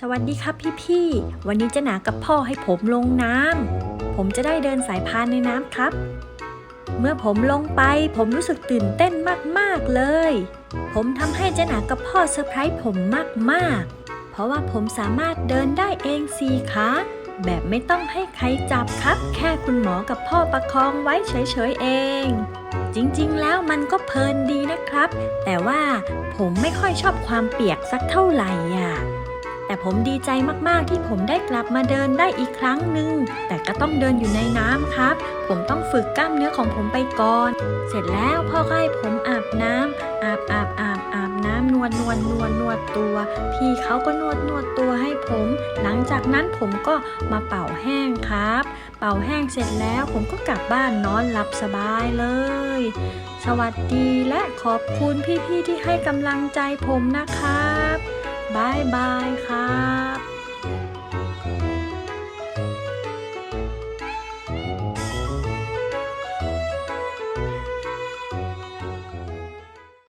สวัสดีครับพี่ๆ วันนี้เจะหนากับพ่อให้ผมลงน้ำ ผมจะได้เดินสายพานในน้ำครับ เมื่อผมลงไปผมรู้สึกตื่นเต้นมากๆเลย ผมทำให้เจหนากับพ่อเซอร์ไพรส์ผมมากๆ เพราะว่าผมสามารถเดินได้เองสี่ขาแบบไม่ต้องให้ใครจับครับ แค่คุณหมอกับพ่อประคองไว้เฉยๆเอง จริงๆ แล้วมันก็เพลินดีนะครับ แต่ว่าผมไม่ค่อยชอบความเปียกสักเท่าไหร่อะ แต่ผมดีใจมากๆที่ผมได้กลับมาเดินได้อีกครั้งหนึ่ง แต่ก็ต้องเดินอยู่ในน้ำครับ ผมต้องฝึกกล้ามเนื้อของผมไปก่อน เสร็จแล้วพ่อก็ให้ผมอาบน้ำอาบอาบอาบอาบน้ำนวดนวดนวดนวดตัว พี่เขาก็นวดนวดตัวให้ผม หลังจากนั้นผมก็มาเป่าแห้งครับ เป่าแห้งเสร็จแล้วผมก็กลับบ้านนอนหลับสบายเลย สวัสดีและขอบคุณพี่ๆที่ให้กำลังใจผมนะครั บายบายค่ะ